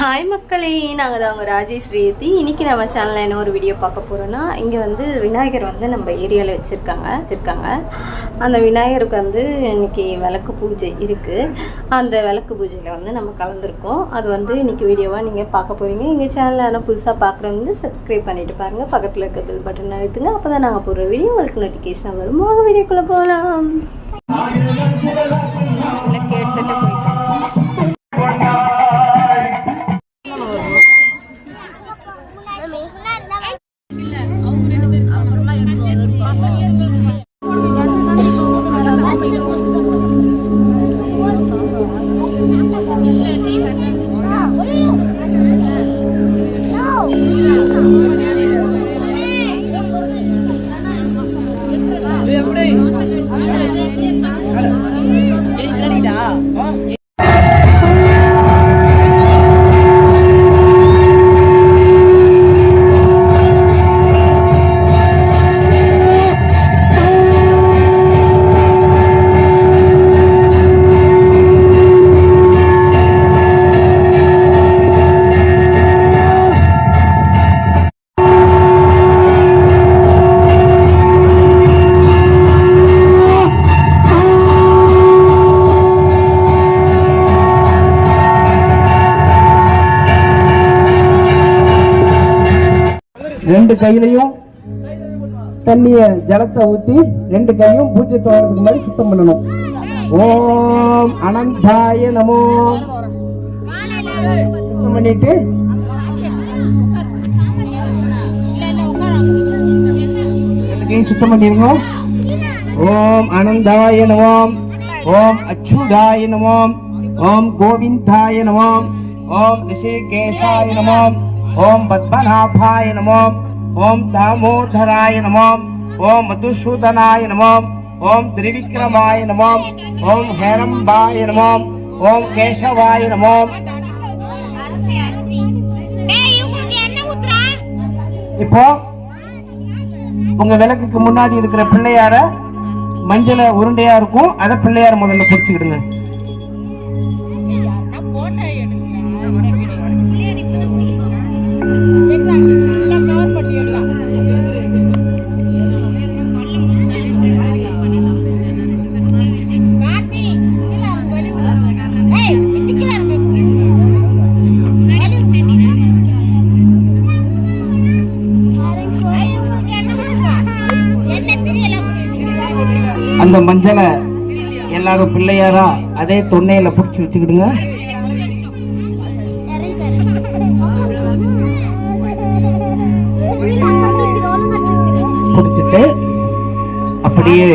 Hi மக்களே. நாங்கள் தான் உங்கள் ராஜேஷ் ரேத்தி இன்றைக்கி நம்ம சேனலில் என்ன ஒரு வீடியோ பார்க்க போகிறோன்னா இங்கே வந்து விநாயகர் வந்து நம்ம ஏரியாவில் வச்சுருக்காங்க வச்சுருக்காங்க. அந்த விநாயகருக்கு வந்து இன்னைக்கு விளக்கு பூஜை இருக்குது அந்த விளக்கு பூஜையில் வந்து நம்ம கலந்துருக்கோம். அது வந்து இன்றைக்கி வீடியோவாக நீங்கள் பார்க்க போகிறீங்க எங்கள் சேனலில் ஆனால் புதுசாக பார்க்குறவங்க வந்து சப்ஸ்கிரைப் பண்ணிட்டு பாருங்கள் பக்கத்தில் இருக்க பில் பட்டன் அழுத்துங்க. அப்போ தான் நாங்கள் போடுற வீடியோ உங்களுக்கு நோட்டிஃபிகேஷன் வரும். வாங்க வீடியோக்குள்ளே போகலாம் hombre. ரெண்டு கையிலையும் தண்ணிய ஜலத்தை ஊத்தி ரெண்டு கையும் பூஜை தோறதுக்கு மாதிரி சுத்தம் பண்ணணும். ஓம் அனந்தாய நமோ. சுத்தம் பண்ணிட்டு சுத்தம் பண்ணிருங்க. ஓம் அனந்தாய நமோம் ஓம் அச்சுதாய நமோம் ஓம் கோவிந்தாய நமோம் ஓம் ரிஷிகேஷாய நமோம் ஓம் பத்மநாபாய நமோம் ஓம் தாமோதராய நமோம் ஓம் மதுசூதனாய நமோம் ஓம் திரிவிக்ரமாய நமோம் ஓம் ஹேரம்பாய நமோம் ஓம் கேசவாய நமோம் இப்போ உங்க விளக்குக்கு முன்னாடி இருக்கிற பிள்ளையார மஞ்சள உருண்டையா இருக்கும். அத பிள்ளையார முதல்ல பிடிச்சுக்கிடுங்க. மஞ்சளை எல்லாரும் பிள்ளையாரா அதே தொன்னையில பிடிச்சி வச்சுக்கிடுங்க. பிடிச்சிட்டு அப்படியே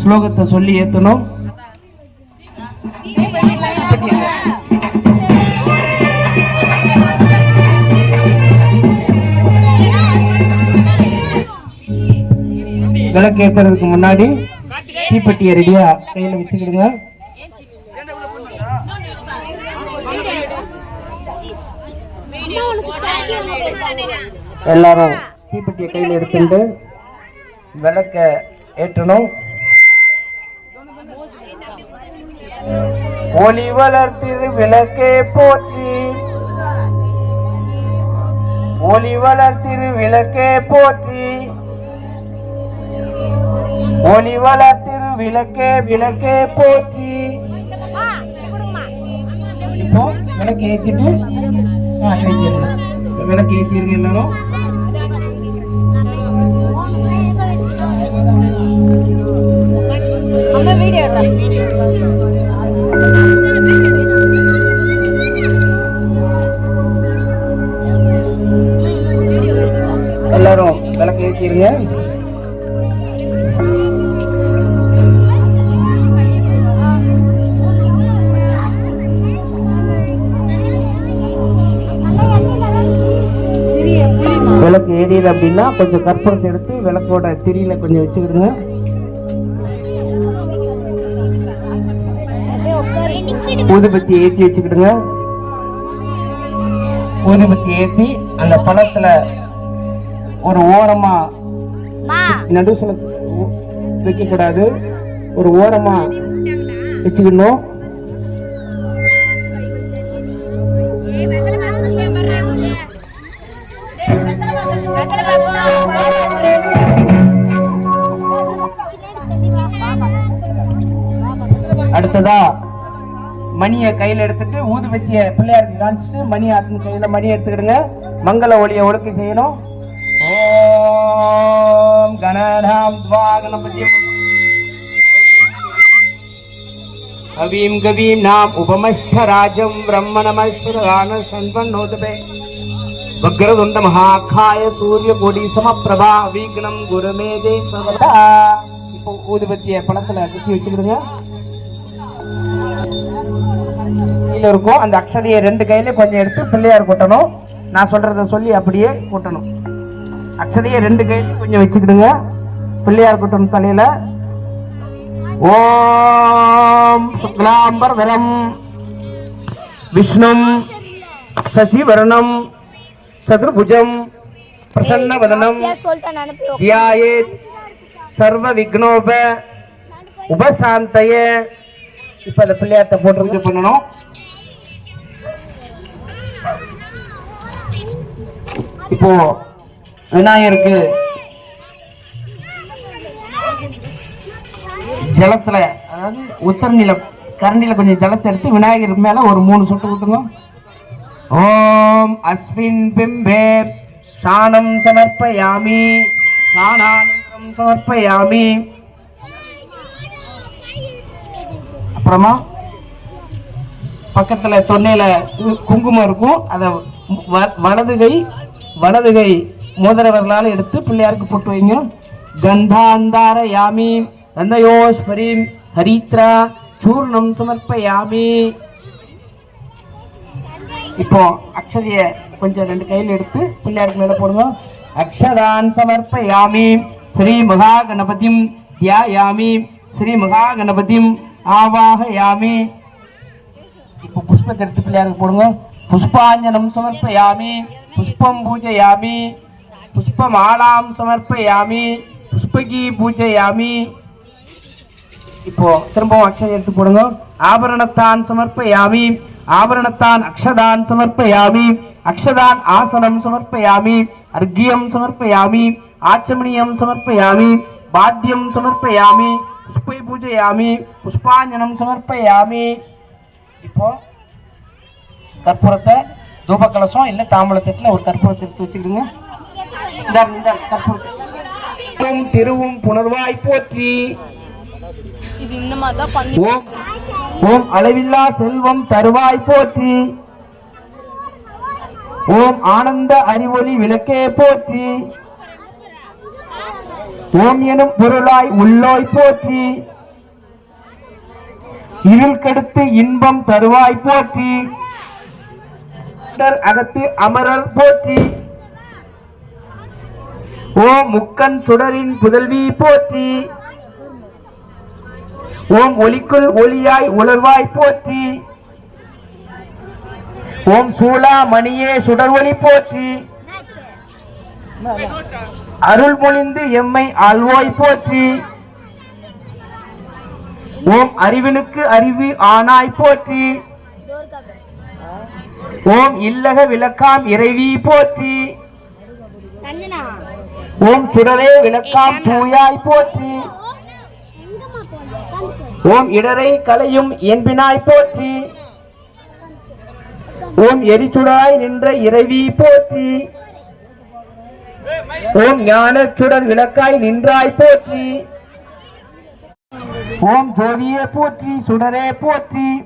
ஸ்லோகத்தை சொல்லி ஏத்தணும். விளக்கேற்றுறதுக்கு முன்னாடி தீப்பெட்டியை ரெடியா கையில வச்சுக்கிடுங்க. எல்லாரும் தீப்பெட்டியை கையில் எடுத்துட்டு விளக்க ஏற்றணும். ஒளி வளர்த்திரு விளக்கே போற்றி. ஒளி வளர்த்திரு விளக்கே போற்றி. ஒளி வளர்த்திரு விளக்கே விளக்கே போற்றி. இப்போ விளக்கு ஏத்திருங்க. விளக்கு ஏத்திருங்க எல்லாரும். எல்லாரும் விளக்கு ஏத்திருங்க விளக்கு எரியுது அப்படின்னா கொஞ்சம் கற்பூரத்தை எடுத்து விளக்கோட திரியில கொஞ்சம் வச்சுக்கிடுங்க. ஊதுபத்தி ஏற்றி வச்சுக்கிடுங்க. ஊதுபத்தி ஏற்றி அந்த பழத்துல ஒரு ஓரமா நடுசுல வைக்க கூடாது ஒரு ஓரமா வச்சுக்கணும் அடுத்ததா மணியை கையில் எடுத்துட்டு ஊதுபத்திய பிள்ளையாருக்கு காமிச்சிட்டு மணி ஆட்டின் கையில் மணி எடுத்துக்கிடுங்க. மங்கள ஒளியை ஒழுக்க செய்யணும். ஓம் கணநாம் துவா கணபதியம் கவீம் கவீம் நாம் உபமஸ்தராஜம் பிரம்மணமஸ்வரான சன்வன்னோதபே வக்ரதுண்ட மகாக்காய சூரிய கோடி சமப்பிரபா வீக்னம் குருமே தே இப்போ ஊதுபத்திய பழத்தில் குத்தி வச்சுக்கிடுங்க. கீழ இருக்கும். அந்த அக்ஷதையை ரெண்டு கையில கொஞ்சம் எடுத்து பிள்ளையார் கொட்டணும். நான் சொல்றத சொல்லி அப்படியே கொட்டணும். அக்ஷதையை ரெண்டு கையில கொஞ்சம் வச்சுக்கிடுங்க. பிள்ளையார் கொட்டணும் தலையில. ஓம் சுக்லாம்பரதரம். விஷ்ணும் சசிவரணம். சதுர்புஜம். பிரசன்னவதனம். தியாயேத். சர்வ விக்னோப உபசாந்தய. இப்ப அந்த பிள்ளையார்ட்ட போட்டு இது பண்ணணும். இப்போ விநாயகருக்கு ஜலத்துல அதாவது உத்தர நிலம் கரண்டில கொஞ்சம் ஜலத்தை எடுத்து விநாயகர் மேல ஒரு மூணு சொட்டு ஊத்துங்க. ஓம் அஸ்வின் பிம்பே சாணம் சமர்ப்பயாமி சாணானந்தம் சமர்ப்பயாமி. அப்புறமா பக்கத்தில் தொன்னையில் கு- குங்குமம் இருக்கும். அதை வ- வலதுகை வலதுகை மோதிரவர்களால் எடுத்து பிள்ளையாருக்கு போட்டு வைங்க. கந்தாந்தார யாமி கந்தயோஸ்பரீம் ஹரித்ரா சூர்ணம் சமர்ப்பயாமி. இப்போ அக்ஷதைய கொஞ்சம் ரெண்டு கையில் எடுத்து பிள்ளையாருக்கு மேலே போடுங்க. அக்ஷதான் சமர்ப்பயாமி ஸ்ரீ மகா கணபதிம் தியாயாமி ஸ்ரீ மகா கணபதிம் ஆவாக யாமே இப்போ புஷ்பத்தை எடுத்து பிள்ளையாருக்கு போடுங்க. புஷ்பாஞ்சனம் சமர்ப்பயாமி. புஷ்பம் பூஜையாமி. புஷ்பமாலாம் சமர்ப்பயாமி. புஷ்பகி பூஜையாமி. இப்போ திரும்பவும் அக்ஷதை எடுத்து போடுங்க. ஆபரணத்தான் சமர்ப்பயாமி. ஆபரணத்தான் அக்ஷதான் சமர்ப்பயாமி. அக்ஷதான் ஆசனம் சமர்ப்பயாமி. அர்க்கியம் சமர்ப்பயாமி. ஆச்சமணியம் சமர்ப்பயாமி. பாத்தியம் சமர்ப்பயாமி. புஷ்பை பூஜையாமி புஷ்பாஞ்சனம் சமர்ப்பயாமி இப்போ கற்பூரத்தை தூப கலசம் இல்ல தாம்பூலத்தட்டுல ஒரு கற்பூரத்தை எடுத்து வச்சுக்கிடுங்க இந்த இந்த கற்பூரத்தை ஓம் திருவும் புனர்வாய் போற்றி இது இந்த மாதிரி தான் பண்ணி ஓம் ஓம் அளவில்லா செல்வம் தருவாய் போற்றி ஓம் ஆனந்த அறிவொளி விளக்கே போற்றி ஓம் எனும் பொருளாய் உள்ளோய் போற்றி? இருள் கெடுத்து இன்பம் தருவாய் போற்றி. அகத்து அமரர் போற்றி. ஓம் முக்கன் சுடரின் புதல்வி போற்றி. ஓம் ஒளிக்குள் ஒளியாய் உலர்வாய் போற்றி. ஓம் சூலா மணியே சுடர் ஒளி போற்றி. அருள்மொழிந்து எம்மை அல்வாய் போற்றி. ஓம் அறிவினுக்கு அறிவு ஆனாய் போற்றி. ஓம் இல்லக விளக்காம் இறைவி போற்றி. ஓம் சுடரே விளக்காம் தூயாய் போற்றி. ஓம் இடரை கலையும் என்பினாய் போற்றி. ஓம் எரிச்சுடாய் நின்ற இறைவி போற்றி. ஓம் ஞான விளக்காய் நின்றாய் போற்றி. ஓம் ஜோதியே போற்றி சுடரே போற்றி.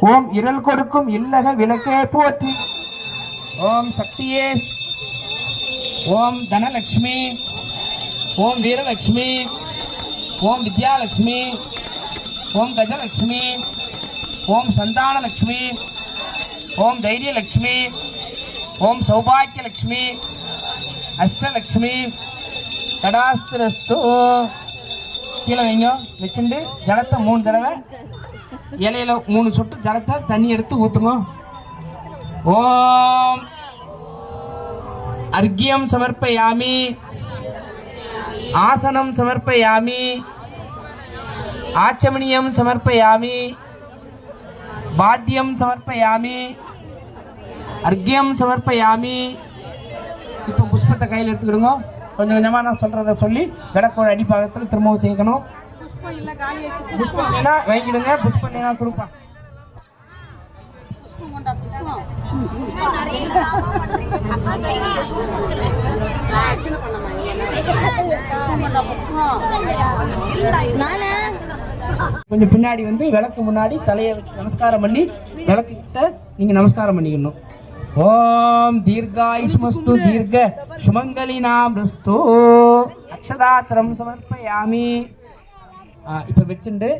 ஓம் இருள் கொடுக்கும் இல்லக விளக்கே போற்றி. ஓம் சக்தியே. ஓம் தனலட்சுமி. ஓம் வீரலட்சுமி. ஓம் வித்யாலட்சுமி. ஓம் கஜலட்சுமி. ஓம் சந்தானலட்சுமி. ஓம் தைரியலட்சுமி. ஓம் சௌபாக்கியலட்சுமி அஷ்டலட்சுமி கடாஸ்திரஸ்து கீழே வைங்க வச்சுட்டு ஜலத்தை மூணு தடவை இலையில மூணு சொட்டு ஜலத்தை தண்ணி எடுத்து ஊற்றுங்க ஓம் அர்க்கியம் சமர்ப்பயாமி ஆசனம் சமர்ப்பயாமி ஆச்சமணியம் சமர்ப்பயாமி பாத்தியம் சமர்ப்பயாமி அர்க்கியம் சமர்ப்பயாமி. இப்போ புஷ்பத்தை கையில் எடுத்துக்கிடுங்க. கொஞ்சம் கொஞ்சமாக நான் சொல்கிறத சொல்லி விளக்கோட அடிப்பாகத்தில் திரும்பவும் சேர்க்கணும் புஷ்பம் வாங்கிடுங்க புஷ்பம் இல்லைன்னா கொடுப்பா. கொஞ்சம் பின்னாடி வந்து விளக்கு முன்னாடி தலையை நமஸ்காரம் பண்ணி விளக்கு கிட்ட நீங்க நமஸ்காரம் பண்ணிக்கணும். ஓம் தீர்காயுஷ்மஸ்து தீர்க்க சுமங்கலினாமிருஸ்து அக்ஷதாத்திரம் சமர்ப்பயாமி. இப்ப வச்சுண்டு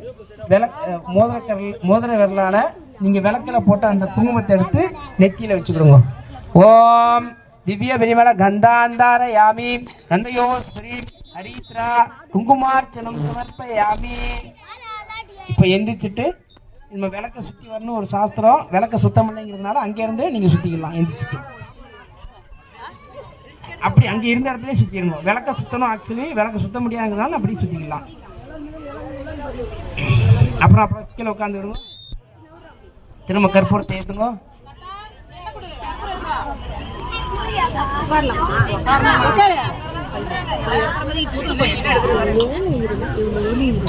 விளக் மோதிர கரல் மோதிர விரலால நீங்க விளக்கில் போட்ட அந்த குங்குமத்தை எடுத்து நெத்தியில வச்சுக்கிடுங்க. ஓம் திவ்ய பெரிமள கந்தாந்தார யாமி. கந்தையோ ஸ்ரீ ஹரித்ரா. குங்குமார்ச்சனம் சமர்ப்பயாமி. இப்போ எந்திரிச்சிட்டு நம்ம விளக்க சுற்றி வரணும் ஒரு சாஸ்திரம். விளக்க சுத்தம் இல்லைங்கிறதுனால அங்கேருந்து நீங்கள் சுற்றிக்கலாம் எந்திரிச்சிட்டு அப்படி அங்கே இருந்த இடத்துல சுற்றிடணும் விளக்க சுத்தணும் ஆக்சுவலி விளக்க சுத்த முடியாதுனால அப்படி சுற்றிக்கலாம் அப்புறம் அப்புறம் கீழே உட்காந்துடுங்க திரும்ப கற்பூரத்தை ஏற்றுங்க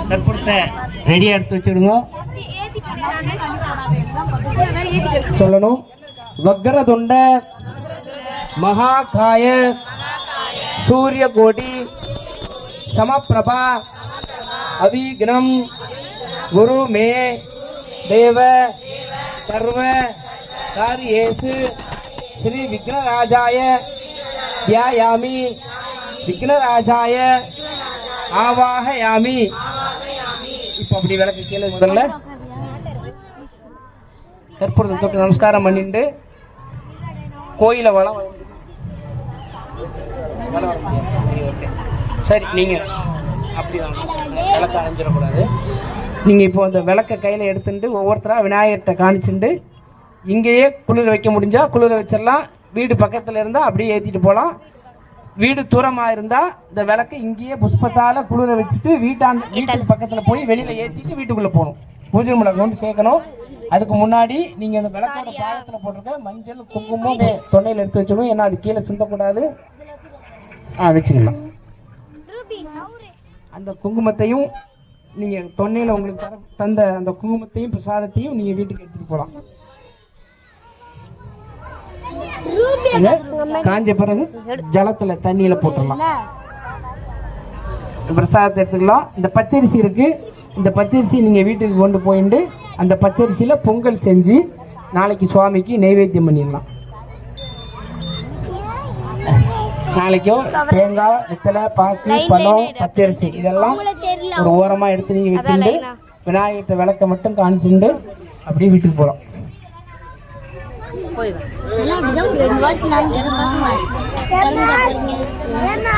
கற்பூரத்தை ரெடியாக எடுத்து வச்சுடுங்க. சொல்லணும். வக்ரதுண்ட மகாகாய சூரிய கோடி சமப்பிரபா அவிக்னம் குரு மே தேவ சர்வ காரியேசு ஸ்ரீ விக்னராஜாய தியாயாமி விக்னராஜாய ஆவாகயாமி. இப்போ அப்படி விளக்கு கேளு முதல்ல. கற்பூரத்தை தொட்டு நமஸ்காரம் பண்ணிட்டு கோயிலை வளம் சரி, நீங்கள் நீங்க அப்படி விளக்க அணைஞ்சிடக்கூடாது. நீங்க இப்போ அந்த விளக்க கையில எடுத்துட்டு ஒவ்வொருத்தரா விநாயகர்கிட்ட காணிச்சுட்டு இங்கேயே குளிர் வைக்க முடிஞ்சா குளிர வச்சிடலாம். வீடு பக்கத்துல இருந்தா அப்படியே ஏத்திட்டு போகலாம் வீடு தூரமா இருந்தா இந்த விளக்க இங்கேயே புஷ்பத்தால குளிர வச்சுட்டு வீட்டாண்ட வீட்டுக்கு பக்கத்துல போய் வெளியில ஏத்திட்டு வீட்டுக்குள்ள போகணும். பூஜை முறை வந்து சேர்க்கணும். அதுக்கு முன்னாடி நீங்க அந்த விளக்கோட பாகத்துல போடுற குங்குமம் தொண்டையில எடுத்து வச்சுக்கணும் ஏன்னா அது கீழே சிந்தக்கூடாது. ஆ வச்சுக்கலாம். அந்த குங்குமத்தையும் நீங்க தொன்னையில உங்களுக்கு தர தந்த அந்த குங்குமத்தையும் பிரசாதத்தையும் நீங்க வீட்டுக்கு எடுத்துட்டு போகலாம். காஞ்ச பிறகு ஜலத்துல தண்ணியில போட்டுடலாம். பிரசாதத்தை எடுத்துக்கலாம். இந்த பச்சரிசி இருக்கு. இந்த பச்சரிசி நீங்க வீட்டுக்கு கொண்டு போயிட்டு அந்த பச்சரிசியில பொங்கல் செஞ்சு நாளைக்கு சுவாமிக்கு நைவேத்தியம் பண்ணிடலாம். நாளைக்கோ தேங்காய் வெத்தலை பாக்கு பழம் பச்சரிசி. இதெல்லாம் ஒரு ஓரமா எடுத்து நீங்க வச்சுட்டு விநாயகர்கிட்ட விளக்க மட்டும் காமிச்சுட்டு அப்படியே வீட்டுக்கு போகலாம் ரெண்டு வாட்டி நான் ஏன்னா